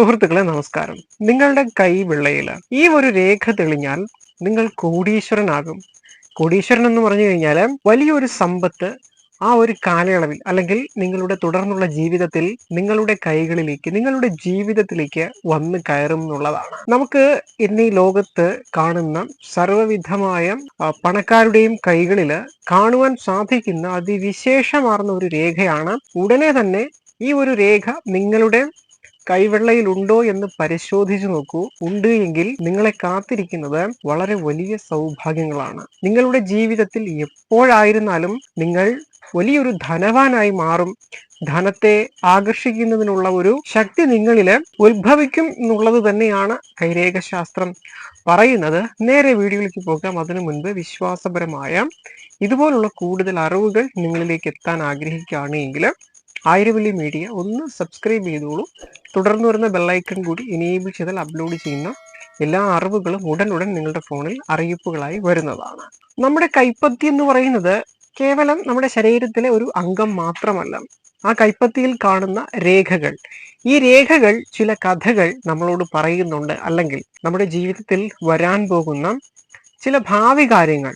സുഹൃത്തുക്കളെ നമസ്കാരം. നിങ്ങളുടെ കൈ വിള്ളയിൽ ഈ ഒരു രേഖ തെളിഞ്ഞാൽ നിങ്ങൾ കോടീശ്വരനാകും. കോടീശ്വരൻ എന്ന് പറഞ്ഞു കഴിഞ്ഞാൽ വലിയൊരു സമ്പത്ത് ആ ഒരു കാലയളവിൽ അല്ലെങ്കിൽ നിങ്ങളുടെ തുടർന്നുള്ള ജീവിതത്തിൽ നിങ്ങളുടെ കൈകളിലേക്ക് നിങ്ങളുടെ ജീവിതത്തിലേക്ക് വന്ന് കയറും എന്നുള്ളതാണ്. നമുക്ക് ഇന്ന് ഈ ലോകത്ത് കാണുന്ന സർവവിധമായ പണക്കാരുടെയും കൈകളിൽ കാണുവാൻ സാധിക്കുന്ന അതിവിശേഷമാർന്ന ഒരു രേഖയാണ് ഉടനെ തന്നെ ഈ ഒരു രേഖ നിങ്ങളുടെ കൈവെള്ളയിൽ ഉണ്ടോ എന്ന് പരിശോധിച്ചു നോക്കൂ. ഉണ്ട് എങ്കിൽ നിങ്ങളെ കാത്തിരിക്കുന്നത് വളരെ വലിയ സൗഭാഗ്യങ്ങളാണ്. നിങ്ങളുടെ ജീവിതത്തിൽ എപ്പോഴായിരുന്നാലും നിങ്ങൾ വലിയൊരു ധനവാനായി മാറും. ധനത്തെ ആകർഷിക്കുന്നതിനുള്ള ഒരു ശക്തി നിങ്ങളിൽ ഉത്ഭവിക്കും എന്നുള്ളത് തന്നെയാണ് കൈരേഖ ശാസ്ത്രം പറയുന്നത്. നേരെ വീഡിയോയിലേക്ക് പോകാം. അതിനു മുൻപ് വിശ്വാസപരമായ ഇതുപോലുള്ള കൂടുതൽ അറിവുകൾ നിങ്ങളിലേക്ക് എത്താൻ ആഗ്രഹിക്കുകയാണെങ്കിൽ ആയിരവല്ലി മീഡിയ ഒന്ന് സബ്സ്ക്രൈബ് ചെയ്തോളൂ. തുടർന്ന് വരുന്ന ബെല്ലൈക്കൺ കൂടി എനേബിൾ ചെയ്താൽ അപ്ലോഡ് ചെയ്യുന്ന എല്ലാ അറിവുകളും ഉടനുടൻ നിങ്ങളുടെ ഫോണിൽ അറിയിപ്പുകളായി വരുന്നതാണ്. നമ്മുടെ കൈപ്പത്തി എന്ന് പറയുന്നത് കേവലം നമ്മുടെ ശരീരത്തിലെ ഒരു അംഗം മാത്രമല്ല ആ കൈപ്പത്തിയിൽ കാണുന്ന രേഖകൾ. ഈ രേഖകൾ ചില കഥകൾ നമ്മളോട് പറയുന്നുണ്ട്. അല്ലെങ്കിൽ നമ്മുടെ ജീവിതത്തിൽ വരാൻ പോകുന്ന ചില ഭാവി കാര്യങ്ങൾ.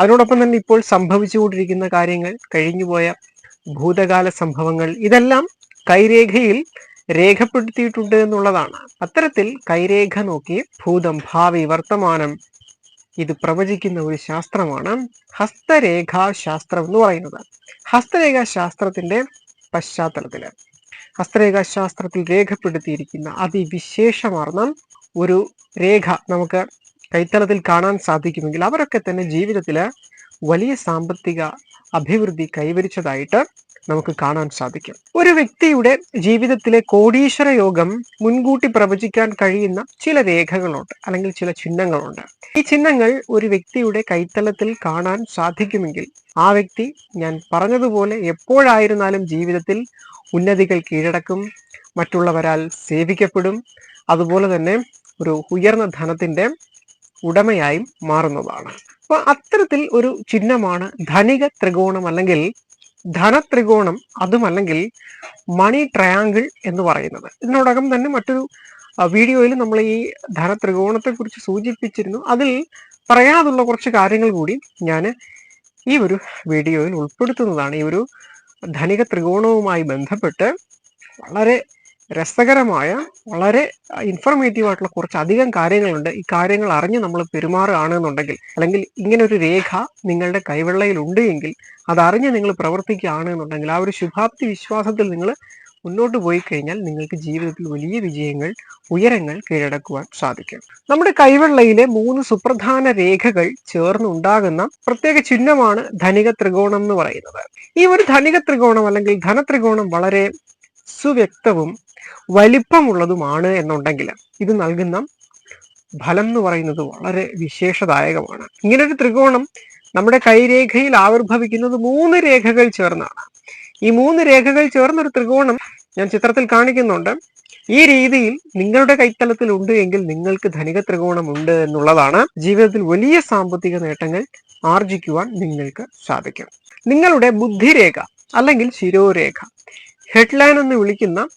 അതിനോടൊപ്പം തന്നെ ഇപ്പോൾ സംഭവിച്ചുകൊണ്ടിരിക്കുന്ന കാര്യങ്ങൾ കഴിഞ്ഞുപോയ ഭൂതകാല സംഭവങ്ങൾ ഇതെല്ലാം കൈരേഖയിൽ രേഖപ്പെടുത്തിയിട്ടുണ്ട് എന്നുള്ളതാണ്. അത്തരത്തിൽ കൈരേഖ നോക്കി ഭൂതം ഭാവി വർത്തമാനം ഇത് പ്രവചിക്കുന്ന ഒരു ശാസ്ത്രമാണ്. ഹസ്തരേഖാശാസ്ത്രം എന്ന് പറയുന്നത്. ഹസ്തരേഖാശാസ്ത്രത്തിന്റെ പശ്ചാത്തലത്തിൽ. ഹസ്തരേഖാശാസ്ത്രത്തിൽ രേഖപ്പെടുത്തിയിരിക്കുന്ന അതിവിശേഷമാർന്ന ഒരു രേഖ നമുക്ക് കൈത്തലത്തിൽ കാണാൻ സാധിക്കുമെങ്കിൽ അവരൊക്കെ തന്നെ ജീവിതത്തിൽ വലിയ സാമ്പത്തിക അഭിവൃദ്ധി കൈവരിച്ചതായിട്ട് നമുക്ക് കാണാൻ സാധിക്കും. ഒരു വ്യക്തിയുടെ ജീവിതത്തിലെ കോടീശ്വര യോഗം മുൻകൂട്ടി പ്രവചിക്കാൻ കഴിയുന്ന ചില രേഖകളുണ്ട് അല്ലെങ്കിൽ ചില ചിഹ്നങ്ങളുണ്ട്. ഈ ചിഹ്നങ്ങൾ ഒരു വ്യക്തിയുടെ കൈത്തലത്തിൽ കാണാൻ സാധിക്കുമെങ്കിൽ ആ വ്യക്തി ഞാൻ പറഞ്ഞതുപോലെ എപ്പോഴായിരുന്നാലും ജീവിതത്തിൽ ഉന്നതികൾ കീഴടക്കും മറ്റുള്ളവരാൽ സേവിക്കപ്പെടും അതുപോലെ തന്നെ ഒരു ഉയർന്ന ധനത്തിന്റെ ഉടമയായും മാറുന്നതാണ്. അപ്പൊ അത്തരത്തിൽ ഒരു ചിഹ്നമാണ് ധനിക ത്രികോണം അല്ലെങ്കിൽ ധനത്രികോണം അതുമല്ലെങ്കിൽ മണി ട്രയാങ്കിൾ എന്ന് പറയുന്നത്. ഇതിനോടകം തന്നെ മറ്റൊരു വീഡിയോയിൽ നമ്മൾ ഈ ധനത്രികോണത്തെ കുറിച്ച് സൂചിപ്പിച്ചിരുന്നു. അതിൽ പറയാതുള്ള കുറച്ച് കാര്യങ്ങൾ കൂടി ഞാൻ ഈ ഒരു വീഡിയോയിൽ ഉൾപ്പെടുത്തുന്നതാണ്. ഈ ഒരു ധനിക ത്രികോണവുമായി ബന്ധപ്പെട്ട് വളരെ രസകരമായ വളരെ ഇൻഫർമേറ്റീവ് ആയിട്ടുള്ള കുറച്ച് അധികം കാര്യങ്ങളുണ്ട്. ഈ കാര്യങ്ങൾ അറിഞ്ഞ് നമ്മൾ പെരുമാറുകയാണെന്നുണ്ടെങ്കിൽ അല്ലെങ്കിൽ ഇങ്ങനെ ഒരു രേഖ നിങ്ങളുടെ കൈവെള്ളയിൽ ഉണ്ട് എങ്കിൽ അതറിഞ്ഞ് നിങ്ങൾ പ്രവർത്തിക്കുകയാണെന്നുണ്ടെങ്കിൽ ആ ഒരു ശുഭാപ്തി വിശ്വാസത്തിൽ നിങ്ങൾ മുന്നോട്ട് പോയി കഴിഞ്ഞാൽ നിങ്ങൾക്ക് ജീവിതത്തിൽ വലിയ വിജയങ്ങൾ ഉയരങ്ങൾ കീഴടക്കുവാൻ സാധിക്കും. നമ്മുടെ കൈവെള്ളയിലെ മൂന്ന് സുപ്രധാന രേഖകൾ ചേർന്നുണ്ടാകുന്ന പ്രത്യേക ചിഹ്നമാണ് ധനിക ത്രികോണം എന്ന് പറയുന്നത്. ഈ ഒരു ധനിക ത്രികോണം അല്ലെങ്കിൽ ധനത്രികോണം വളരെ സുവ്യക്തവും വലിപ്പമുള്ളതുമാണ് എന്നുണ്ടെങ്കിൽ ഇത് നൽകുന്ന ഫലം എന്ന് പറയുന്നത് വളരെ വിശേഷദായകമാണ്. ഇങ്ങനൊരു ത്രികോണം നമ്മുടെ കൈരേഖയിൽ ആവിർഭവിക്കുന്നത് മൂന്ന് രേഖകൾ ചേർന്നാണ്. ഈ മൂന്ന് രേഖകൾ ചേർന്നൊരു ത്രികോണം ഞാൻ ചിത്രത്തിൽ കാണിക്കുന്നുണ്ട്. ഈ രീതിയിൽ നിങ്ങളുടെ കൈത്തലത്തിൽ ഉണ്ട് എങ്കിൽ നിങ്ങൾക്ക് ധനിക ത്രികോണം ഉണ്ട് എന്നുള്ളതാണ് ജീവിതത്തിൽ വലിയ സാമ്പത്തിക നേട്ടങ്ങൾ ആർജിക്കുവാൻ നിങ്ങൾക്ക് സാധിക്കും. നിങ്ങളുടെ ബുദ്ധിരേഖ അല്ലെങ്കിൽ ശിരോരേഖ ഹെഡ്ലൈൻ എന്ന് വിളിക്കുന്ന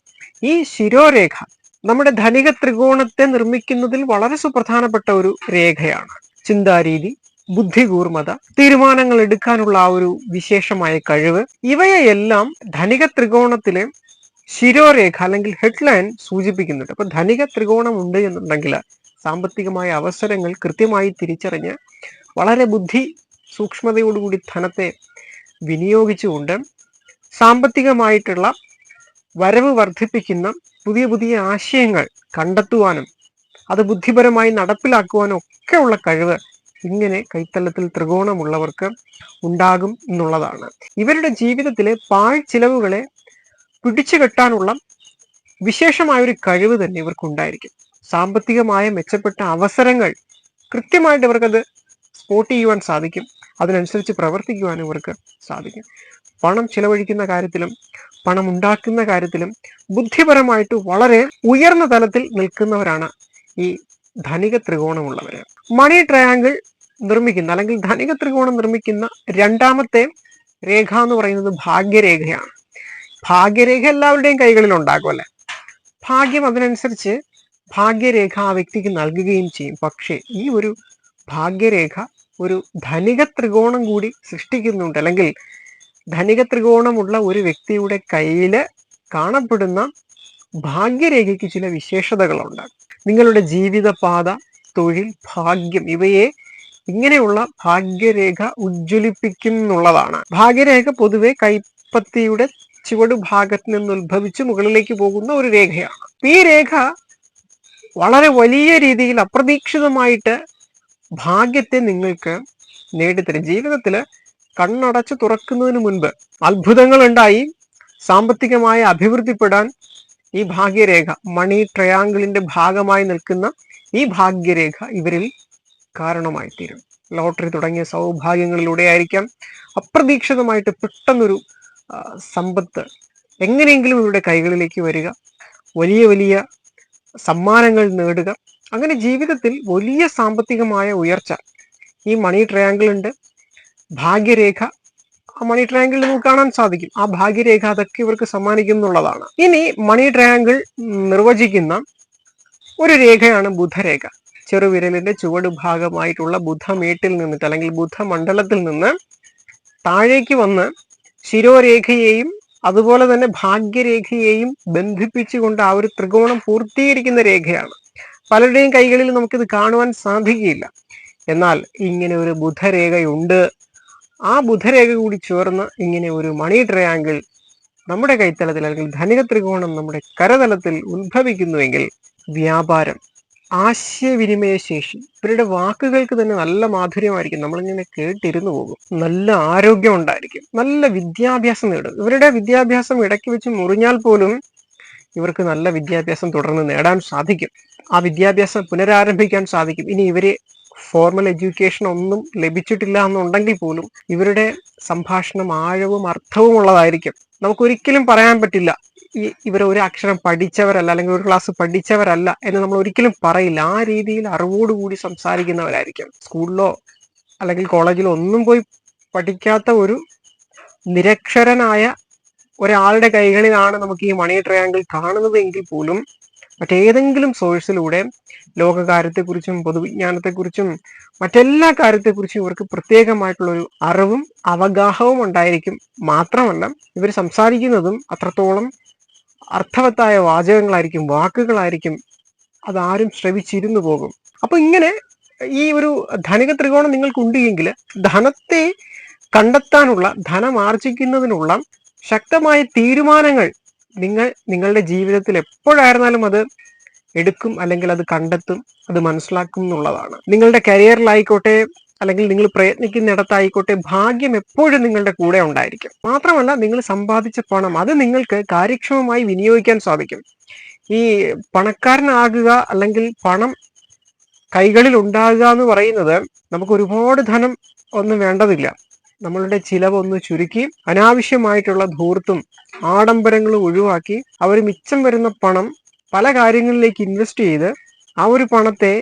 ഈ ശിരോരേഖ നമ്മുടെ ധനിക ത്രികോണത്തെ നിർമ്മിക്കുന്നതിൽ വളരെ സുപ്രധാനപ്പെട്ട ഒരു രേഖയാണ്. ചിന്താരീതി ബുദ്ധികൂർമ്മത തീരുമാനങ്ങൾ എടുക്കാനുള്ള ആ ഒരു വിശേഷമായ കഴിവ്. ഇവയെല്ലാം ധനിക ത്രികോണത്തിലെ ശിരോരേഖ അല്ലെങ്കിൽ ഹെഡ്ലൈൻ സൂചിപ്പിക്കുന്നുണ്ട്. അപ്പൊ ധനിക ത്രികോണം ഉണ്ട് എന്നുണ്ടെങ്കിൽ സാമ്പത്തികമായ അവസരങ്ങൾ കൃത്യമായി തിരിച്ചറിഞ്ഞ് വളരെ ബുദ്ധി സൂക്ഷ്മതയോടുകൂടി ധനത്തെ വിനിയോഗിച്ചുകൊണ്ട് സാമ്പത്തികമായിട്ടുള്ള വരവ് വർദ്ധിപ്പിക്കുന്ന പുതിയ പുതിയ ആശയങ്ങൾ കണ്ടെത്തുവാനും അത് ബുദ്ധിപരമായി നടപ്പിലാക്കുവാനും ഒക്കെയുള്ള കഴിവ് ഇങ്ങനെ കൈത്തലത്തിൽ ത്രികോണമുള്ളവർക്ക് ഉണ്ടാകും എന്നുള്ളതാണ്. ഇവരുടെ ജീവിതത്തിലെ പാഴ് ചിലവുകളെ പിടിച്ചു കെട്ടാനുള്ള വിശേഷമായൊരു കഴിവ് തന്നെ ഇവർക്കുണ്ടായിരിക്കും. സാമ്പത്തികമായ മെച്ചപ്പെട്ട അവസരങ്ങൾ കൃത്യമായിട്ട് ഇവർക്കത് സ്പോട്ട് ചെയ്യുവാൻ സാധിക്കും. അതിനനുസരിച്ച് പ്രവർത്തിക്കുവാനും ഇവർക്ക് സാധിക്കും. പണം ചിലവഴിക്കുന്ന കാര്യത്തിലും പണം ഉണ്ടാക്കുന്ന കാര്യത്തിലും ബുദ്ധിപരമായിട്ട് വളരെ ഉയർന്ന തലത്തിൽ നിൽക്കുന്നവരാണ് ഈ ധനിക ത്രികോണമുള്ളവർ മണി ട്രയാങ്കിൾ നിർമ്മിക്കുന്ന അല്ലെങ്കിൽ ധനിക ത്രികോണം നിർമ്മിക്കുന്ന രണ്ടാമത്തെ രേഖ എന്ന് പറയുന്നത് ഭാഗ്യരേഖയാണ്. ഭാഗ്യരേഖ എല്ലാവരുടെയും കൈകളിൽ ഉണ്ടാകുമല്ലേ ഭാഗ്യം അതിനനുസരിച്ച് ഭാഗ്യരേഖ ആ വ്യക്തിക്ക് നൽകുകയും ചെയ്യും. പക്ഷേ ഈ ഒരു ഭാഗ്യരേഖ ഒരു ധനിക ത്രികോണം കൂടി സൃഷ്ടിക്കുന്നുണ്ട്. അല്ലെങ്കിൽ ധനിക ത്രികോണമുള്ള ഒരു വ്യക്തിയുടെ കയ്യിൽ കാണപ്പെടുന്ന ഭാഗ്യരേഖയ്ക്ക് ചില വിശേഷതകളുണ്ട്. നിങ്ങളുടെ ജീവിതപാത തൊഴിൽ ഭാഗ്യം ഇവയെ ഇങ്ങനെയുള്ള ഭാഗ്യരേഖ ഉജ്ജ്വലിപ്പിക്കും എന്നുള്ളതാണ് ഭാഗ്യരേഖ പൊതുവെ കൈപ്പത്തിയുടെ ചുവട് ഭാഗത്ത് നിന്ന് ഉത്ഭവിച്ച് മുകളിലേക്ക് പോകുന്ന ഒരു രേഖയാണ്. ഈ രേഖ വളരെ വലിയ രീതിയിൽ അപ്രതീക്ഷിതമായിട്ട് ഭാഗ്യത്തെ നിങ്ങൾക്ക് നേടിത്തരും. ജീവിതത്തിൽ കണ്ണടച്ച് തുറക്കുന്നതിന് മുൻപ് അത്ഭുതങ്ങൾ ഉണ്ടായി സാമ്പത്തികമായി അഭിവൃദ്ധിപ്പെടാൻ ഈ ഭാഗ്യരേഖ മണി ട്രയാങ്കിളിന്റെ ഭാഗമായി നിൽക്കുന്ന ഈ ഭാഗ്യരേഖ ഇവരിൽ കാരണമായി തീരും ലോട്ടറി തുടങ്ങിയ സൗഭാഗ്യങ്ങളിലൂടെ ആയിരിക്കാം അപ്രതീക്ഷിതമായിട്ട് പെട്ടെന്നൊരു സമ്പത്ത് എങ്ങനെയെങ്കിലും ഇവരുടെ കൈകളിലേക്ക് വരിക. വലിയ വലിയ സമ്മാനങ്ങൾ നേടുക. അങ്ങനെ ജീവിതത്തിൽ വലിയ സാമ്പത്തികമായ ഉയർച്ച ഈ മണി ട്രയാങ്കിൾ ഉണ്ട് ഭാഗ്യരേഖ മണി ട്രയാങ്കിൾ നമുക്ക് കാണാൻ സാധിക്കും. ആ ഭാഗ്യരേഖ അതൊക്കെ ഇവർക്ക് സമ്മാനിക്കും എന്നുള്ളതാണ് ഇനി മണി ട്രയാങ്കിൾ നിർവചിക്കുന്ന ഒരു രേഖയാണ് ബുധരേഖ. ചെറുവിരലിന്റെ ചുവട് ഭാഗമായിട്ടുള്ള ബുധമേട്ടിൽ നിന്നിട്ട് അല്ലെങ്കിൽ ബുധമണ്ഡലത്തിൽ നിന്ന് താഴേക്ക് വന്ന് ശിരോരേഖയെയും അതുപോലെ തന്നെ ഭാഗ്യരേഖയെയും ബന്ധിപ്പിച്ചുകൊണ്ട് ആ ഒരു ത്രികോണം പൂർത്തീകരിക്കുന്ന രേഖയാണ്. പലരുടെയും കൈകളിൽ നമുക്കിത് കാണുവാൻ സാധിക്കില്ല എന്നാൽ ഇങ്ങനെ ഒരു ബുധരേഖയുണ്ട്. ആ ബുധരേഖ കൂടി ചേർന്ന ഇങ്ങനെ ഒരു മണി ട്രയാങ്കിൾ നമ്മുടെ കൈത്തലത്തിൽ അല്ലെങ്കിൽ ധനിക ത്രികോണം നമ്മുടെ കരതലത്തിൽ ഉത്ഭവിക്കുന്നുവെങ്കിൽ വ്യാപാരം ആശയവിനിമയ ശേഷി ഇവരുടെ വാക്കുകൾക്ക് തന്നെ നല്ല മാധുര്യമായിരിക്കും. നമ്മളിങ്ങനെ കേട്ടിരുന്നു പോകും. നല്ല ആരോഗ്യം ഉണ്ടായിരിക്കും. നല്ല വിദ്യാഭ്യാസം നേടും. ഇവരുടെ വിദ്യാഭ്യാസം ഇടയ്ക്ക് വെച്ച് മുറിഞ്ഞാൽ പോലും ഇവർക്ക് നല്ല വിദ്യാഭ്യാസം തുടർന്ന് നേടാൻ സാധിക്കും. ആ വിദ്യാഭ്യാസം പുനരാരംഭിക്കാൻ സാധിക്കും. ഇനി ഇവരെ ഫോർമൽ എഡ്യൂക്കേഷൻ ഒന്നും ലഭിച്ചിട്ടില്ല എന്നുണ്ടെങ്കിൽ പോലും ഇവരുടെ സംഭാഷണം ആഴവും അർത്ഥവും ഉള്ളതായിരിക്കും. നമുക്കൊരിക്കലും പറയാൻ പറ്റില്ല. ഈ ഇവർ ഒരു അക്ഷരം പഠിച്ചവരല്ല അല്ലെങ്കിൽ ഒരു ക്ലാസ് പഠിച്ചവരല്ല എന്ന് നമ്മൾ ഒരിക്കലും പറയില്ല. ആ രീതിയിൽ അറിവോടുകൂടി സംസാരിക്കുന്നവരായിരിക്കും. സ്കൂളിലോ അല്ലെങ്കിൽ കോളേജിലോ ഒന്നും പോയി പഠിക്കാത്ത ഒരു നിരക്ഷരനായ ഒരാളുടെ കൈകളിലാണ് നമുക്ക് ഈ മണി ട്രയാങ്കിൾ കാണുന്നത് എങ്കിൽ പോലും മറ്റേതെങ്കിലും സോഴ്സിലൂടെ ലോകകാര്യത്തെക്കുറിച്ചും പൊതുവിജ്ഞാനത്തെക്കുറിച്ചും മറ്റെല്ലാ കാര്യത്തെക്കുറിച്ചും ഇവർക്ക് പ്രത്യേകമായിട്ടുള്ള ഒരു അറിവും അവഗാഹവും ഉണ്ടായിരിക്കും മാത്രമല്ല ഇവർ സംസാരിക്കുന്നതും അത്രത്തോളം അർത്ഥവത്തായ വാചകങ്ങളായിരിക്കും വാക്കുകളായിരിക്കും അതാരും ശ്രവിച്ചിരുന്നു പോകും. അപ്പൊ ഇങ്ങനെ ഈ ഒരു ധനിക ത്രികോണം നിങ്ങൾക്കുണ്ട് എങ്കിൽ ധനത്തെ കണ്ടെത്താനുള്ള ധനം ആർജിക്കുന്നതിനുള്ള ശക്തമായ തീരുമാനങ്ങൾ നിങ്ങൾ നിങ്ങളുടെ ജീവിതത്തിൽ എപ്പോഴായിരുന്നാലും അത് എടുക്കും അല്ലെങ്കിൽ അത് കണ്ടെത്തും അത് മനസ്സിലാക്കും എന്നുള്ളതാണ്. നിങ്ങളുടെ കരിയറിലായിക്കോട്ടെ അല്ലെങ്കിൽ നിങ്ങൾ പ്രയത്നിക്കുന്നിടത്തായിക്കോട്ടെ ഭാഗ്യം എപ്പോഴും നിങ്ങളുടെ കൂടെ ഉണ്ടായിരിക്കും. മാത്രമല്ല നിങ്ങൾ സമ്പാദിച്ച പണം അത് നിങ്ങൾക്ക് കാര്യക്ഷമമായി വിനിയോഗിക്കാൻ സാധിക്കും. ഈ പണക്കാരനാകുക അല്ലെങ്കിൽ പണം കൈകളിൽ ഉണ്ടാകുക എന്ന് പറയുന്നത് നമുക്ക് ഒരുപാട് ധനം ഒന്നും വേണ്ടതില്ല. നമ്മളുടെ ചിലവൊന്ന് ചുരുക്കി അനാവശ്യമായിട്ടുള്ള ധൂർത്തും ആഡംബരങ്ങളും ഒഴിവാക്കി അവർ മിച്ചം വരുന്ന പണം പല കാര്യങ്ങളിലേക്ക് ഇൻവെസ്റ്റ് ചെയ്ത് ആ ഒരു പണത്തെ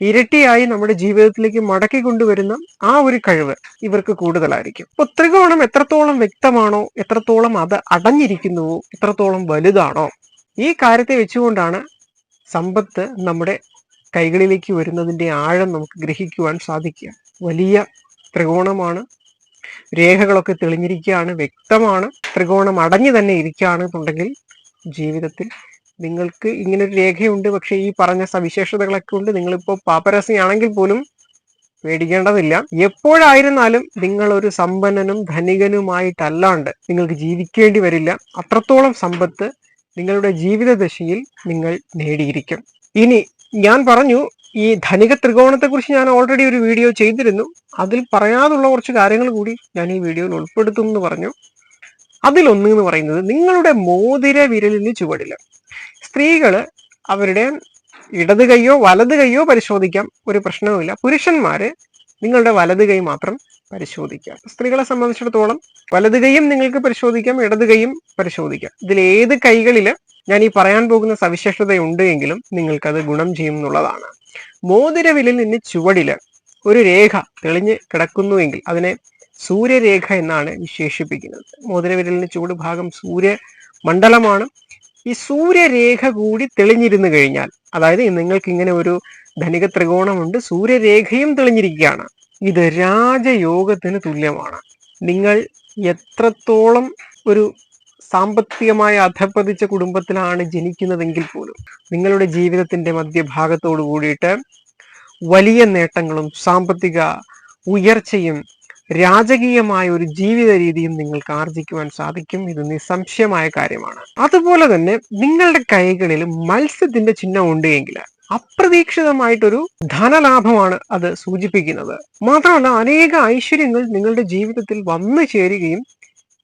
ഇരട്ടിയായി നമ്മുടെ ജീവിതത്തിലേക്ക് മടക്കി കൊണ്ടുവരുന്ന ആ ഒരു കഴിവ് ഇവർക്ക് കൂടുതലായിരിക്കും. അപ്പൊ ത്രികോണം എത്രത്തോളം വ്യക്തമാണോ എത്രത്തോളം അത് അടഞ്ഞിരിക്കുന്നുവോ എത്രത്തോളം വലുതാണോ ഈ കാര്യത്തെ വെച്ചുകൊണ്ടാണ് സമ്പത്ത് നമ്മുടെ കൈകളിലേക്ക് വരുന്നതിന്റെ ആഴം നമുക്ക് ഗ്രഹിക്കുവാൻ സാധിക്കുക. വലിയ ത്രികോണമാണ് രേഖകളൊക്കെ തെളിഞ്ഞിരിക്കുകയാണ്. വ്യക്തമാണ്. ത്രികോണം അടഞ്ഞു തന്നെ ഇരിക്കുകയാണെന്നുണ്ടെങ്കിൽ ജീവിതത്തിൽ നിങ്ങൾക്ക് ഇങ്ങനൊരു രേഖയുണ്ട്. പക്ഷേ ഈ പറഞ്ഞ സവിശേഷതകളൊക്കെ ഉണ്ട്. നിങ്ങളിപ്പോൾ പാപ്പരസിയാണെങ്കിൽ പോലും പേടിക്കേണ്ടതില്ല. എപ്പോഴായിരുന്നാലും നിങ്ങൾ ഒരു സമ്പന്നനും ധനികനുമായിട്ടല്ലാണ്ട് നിങ്ങൾക്ക് ജീവിക്കേണ്ടി വരില്ല. അത്രത്തോളം സമ്പത്ത് നിങ്ങളുടെ ജീവിതദശയിൽ നിങ്ങൾ നേടിയിരിക്കും. ഇനി ഞാൻ പറഞ്ഞു ഈ ധനിക ത്രികോണത്തെക്കുറിച്ച് ഞാൻ ഓൾറെഡി ഒരു വീഡിയോ ചെയ്തിരുന്നു. അതിൽ പറയാതുള്ള കുറച്ച് കാര്യങ്ങൾ കൂടി ഞാൻ ഈ വീഡിയോയിൽ ഉൾപ്പെടുത്തും എന്ന് പറഞ്ഞു. അതിലൊന്ന് എന്ന് പറയുന്നത് നിങ്ങളുടെ മോതിര വിരലിന് ചുവടിൽ സ്ത്രീകൾ അവരുടെ ഇടത് കൈയോ വലത് കൈയോ പരിശോധിക്കാം ഒരു പ്രശ്നവുമില്ല. പുരുഷന്മാര് നിങ്ങളുടെ വലത് കൈ മാത്രം പരിശോധിക്കാം. സ്ത്രീകളെ സംബന്ധിച്ചിടത്തോളം വലത് കൈയും നിങ്ങൾക്ക് പരിശോധിക്കാം ഇടത് കൈയും പരിശോധിക്കാം. ഇതിൽ ഏത് കൈകളിൽ ഞാൻ ഈ പറയാൻ പോകുന്ന സവിശേഷത ഉണ്ട് എങ്കിലും നിങ്ങൾക്കത് ഗുണം ചെയ്യും എന്നുള്ളതാണ്. മോതിരവിലിൽ നിന്ന് ചുവടിൽ ഒരു രേഖ തെളിഞ്ഞ് കിടക്കുന്നുവെങ്കിൽ അതിനെ സൂര്യരേഖ എന്നാണ് വിശേഷിപ്പിക്കുന്നത്. മോതിരവിരലിന് ചുവട് ഭാഗം സൂര്യ മണ്ഡലമാണ് ഈ സൂര്യരേഖ കൂടി തെളിഞ്ഞിരുന്നു കഴിഞ്ഞാൽ അതായത് നിങ്ങൾക്ക് ഇങ്ങനെ ഒരു ധനിക ത്രികോണമുണ്ട്. സൂര്യരേഖയും തെളിഞ്ഞിരിക്കുകയാണ്. ഇത് രാജയോഗത്തിന് തുല്യമാണ്. നിങ്ങൾ എത്രത്തോളം ഒരു സാമ്പത്തികമായി അധപ്പതിച്ച കുടുംബത്തിലാണ് ജനിക്കുന്നതെങ്കിൽ പോലും നിങ്ങളുടെ ജീവിതത്തിന്റെ മധ്യഭാഗത്തോട് കൂടിയിട്ട് വലിയ നേട്ടങ്ങളും സാമ്പത്തിക ഉയർച്ചയും രാജകീയമായ ഒരു ജീവിത രീതിയും നിങ്ങൾക്ക് ആർജിക്കുവാൻ സാധിക്കും. ഇത് നിസ്സംശയമായ കാര്യമാണ്. അതുപോലെ തന്നെ നിങ്ങളുടെ കൈകളിൽ മത്സ്യത്തിന്റെ ചിഹ്നം ഉണ്ട് എങ്കിൽ അപ്രതീക്ഷിതമായിട്ടൊരു ധനലാഭമാണ് അത് സൂചിപ്പിക്കുന്നത്. മാത്രമല്ല അനേക ഐശ്വര്യങ്ങൾ നിങ്ങളുടെ ജീവിതത്തിൽ വന്നു ചേരുകയും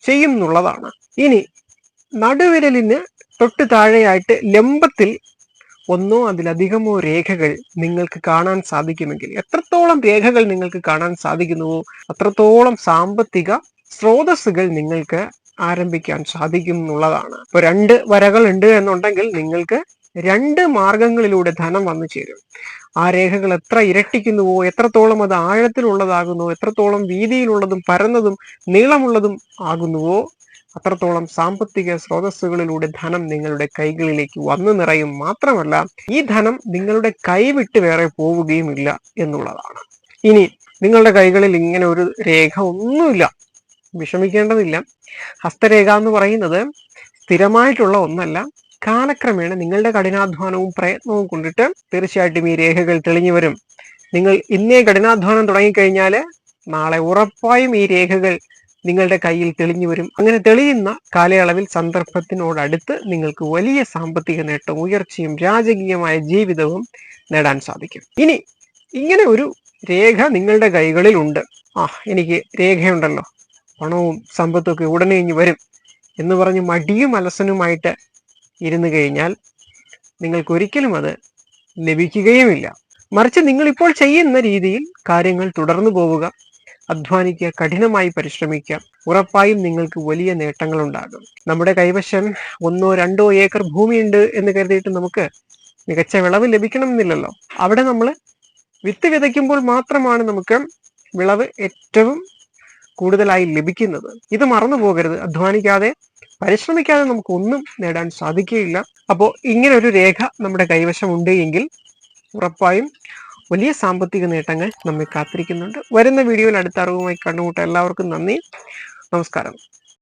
ചെയ്യും എന്നുള്ളതാണ്. ഇനി നടുവിരലിന് തൊട്ട് താഴെയായിട്ട് ലംബത്തിൽ ഒന്നോ അതിലധികമോ രേഖകൾ നിങ്ങൾക്ക് കാണാൻ സാധിക്കുമെങ്കിൽ എത്രത്തോളം രേഖകൾ നിങ്ങൾക്ക് കാണാൻ സാധിക്കുന്നുവോ അത്രത്തോളം സാമ്പത്തിക സ്രോതസ്സുകൾ നിങ്ങൾക്ക് ആരംഭിക്കാൻ സാധിക്കും എന്നുള്ളതാണ്. ഇപ്പൊ രണ്ട് വരകൾ ഉണ്ട് എന്നുണ്ടെങ്കിൽ നിങ്ങൾക്ക് രണ്ട് മാർഗങ്ങളിലൂടെ ധനം വന്നു ചേരും. ആ രേഖകൾ എത്ര ഇരട്ടിക്കുന്നുവോ എത്രത്തോളം അത് ആഴത്തിലുള്ളതാകുന്നുവോ എത്രത്തോളം വീതിയിലുള്ളതും പരന്നതും നീളമുള്ളതും ആകുന്നുവോ അത്രത്തോളം സാമ്പത്തിക സ്രോതസ്സുകളിലൂടെ ധനം നിങ്ങളുടെ കൈകളിലേക്ക് വന്നു നിറയും മാത്രമല്ല ഈ ധനം നിങ്ങളുടെ കൈവിട്ട് വേറെ പോവുകയുമില്ല എന്നുള്ളതാണ്. ഇനി നിങ്ങളുടെ കൈകളിൽ ഇങ്ങനെ ഒരു രേഖ ഒന്നുമില്ല. വിഷമിക്കേണ്ടതില്ല. ഹസ്തരേഖ എന്ന് പറയുന്നത് സ്ഥിരമായിട്ടുള്ള ഒന്നല്ല. കാലക്രമേണ നിങ്ങളുടെ കഠിനാധ്വാനവും പ്രയത്നവും കൊണ്ടിട്ട് തീർച്ചയായിട്ടും ഈ രേഖകൾ തെളിഞ്ഞു വരും. നിങ്ങൾ ഇന്നേ കഠിനാധ്വാനം തുടങ്ങിക്കഴിഞ്ഞാൽ നാളെ ഉറപ്പായും ഈ രേഖകൾ നിങ്ങളുടെ കയ്യിൽ തെളിഞ്ഞു വരും. അങ്ങനെ തെളിയുന്ന കാലയളവിൽ സന്ദർഭത്തിനോടടുത്ത് നിങ്ങൾക്ക് വലിയ സാമ്പത്തിക നേട്ടവും ഉയർച്ചയും രാജകീയമായ ജീവിതവും നേടാൻ സാധിക്കും. ഇനി ഇങ്ങനെ ഒരു രേഖ നിങ്ങളുടെ കൈകളിൽ ഉണ്ട്. ആ എനിക്ക് രേഖയുണ്ടല്ലോ. പണവും സമ്പത്തും ഒക്കെ ഉടനെ ഇനി വരും എന്ന് പറഞ്ഞ് മടിയും അലസനുമായിട്ട് ഇരുന്നു കഴിഞ്ഞാൽ നിങ്ങൾക്ക് ഒരിക്കലും അത് ലഭിക്കുകയുമില്ല. മറിച്ച് നിങ്ങളിപ്പോൾ ചെയ്യുന്ന രീതിയിൽ കാര്യങ്ങൾ തുടർന്നു പോവുക അധ്വാനിക്കുക കഠിനമായി പരിശ്രമിക്കുക ഉറപ്പായും നിങ്ങൾക്ക് വലിയ നേട്ടങ്ങൾ ഉണ്ടാകും നമ്മുടെ കൈവശം ഒന്നോ രണ്ടോ ഏക്കർ ഭൂമിയുണ്ട് എന്ന് കരുതിയിട്ട് നമുക്ക് മികച്ച വിളവ് ലഭിക്കണമെന്നില്ലല്ലോ. അവിടെ നമ്മൾ വിത്ത് വിതയ്ക്കുമ്പോൾ മാത്രമാണ് നമുക്ക് വിളവ് ഏറ്റവും കൂടുതലായി ലഭിക്കുന്നത്. ഇത് മറന്നു പോകരുത് അധ്വാനിക്കാതെ പരിശ്രമിക്കാതെ നമുക്ക് ഒന്നും നേടാൻ സാധിക്കുകയില്ല. അപ്പോൾ ഇങ്ങനെ ഒരു രേഖ നമ്മുടെ കൈവശം ഉണ്ട് എങ്കിൽ ഉറപ്പായും വലിയ സാമ്പത്തിക നേട്ടങ്ങൾ നമ്മെ കാത്തിരിക്കുന്നുണ്ട്. വരുന്ന വീഡിയോയിൽ അടുത്ത അറിവുമായി കണ്ടുമുട്ട എല്ലാവർക്കും നന്ദി. നമസ്കാരം.